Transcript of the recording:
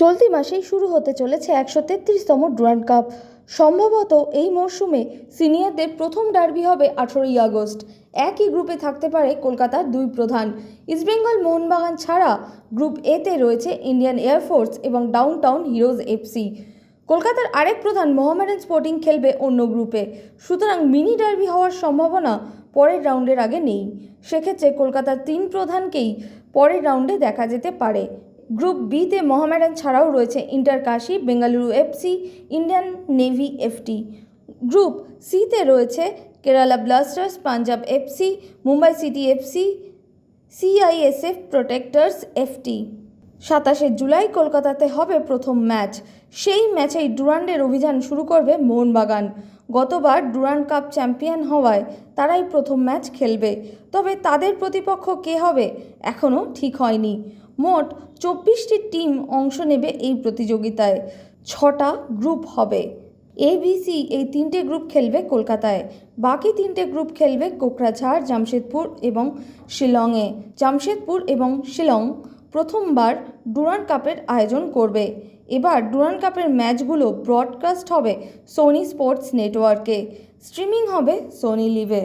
চলতি মাসেই শুরু হতে চলেছে একশো তেত্রিশতম ডুরান্ড কাপ। সম্ভবত এই মরশুমে সিনিয়রদের প্রথম ডার্বি হবে আঠেরোই আগস্ট। একই গ্রুপে থাকতে পারে কলকাতার দুই প্রধান। ইস্টবেঙ্গল মোহনবাগান ছাড়া গ্রুপ এতে রয়েছে ইন্ডিয়ান এয়ারফোর্স এবং ডাউনটাউন হিরোজ এফসি কলকাতার আরেক প্রধান মোহামেডান স্পোর্টিং খেলবে অন্য গ্রুপে। সুতরাং মিনি ডার্বি হওয়ার সম্ভাবনা পরের রাউন্ডের আগে নেই। সেক্ষেত্রে কলকাতার তিন প্রধানকেই পরের রাউন্ডে দেখা যেতে পারে। গ্রুপ বিতে মোহামেডান ছাড়াও রয়েছে inter Kashi, Bengaluru FC, Indian navy FT. Group সিতে রয়েছে Kerala blasters, Punjab FC, Mumbai city FC, CISF protectors FT. সাতাশে জুলাই কলকাতাতে হবে প্রথম ম্যাচ। সেই ম্যাচেই ডুরান্ডের অভিযান শুরু করবে মোহনবাগান। গতবার ডুরান্ড কাপ চ্যাম্পিয়ন হওয়ায় তারাই প্রথম ম্যাচ খেলবে। তবে তাদের প্রতিপক্ষ কে হবে এখনও ঠিক হয়নি। মোট চব্বিশটি টিম অংশ নেবে এই প্রতিযোগিতায়। ছটা গ্রুপ হবে। এবিসি এই তিনটে গ্রুপ খেলবে কলকাতায়। বাকি তিনটে গ্রুপ খেলবে কোকরাঝাড়, জামশেদপুর এবং শিলংয়ে। জামশেদপুর এবং শিলং প্রথমবার ডুরান্ড কাপের আয়োজন করবে। এবার ডুরান্ড কাপের ম্যাচগুলো ব্রডকাস্ট হবে সোনি স্পোর্টস নেটওয়ার্কে স্ট্রিমিং হবে সোনি লিভে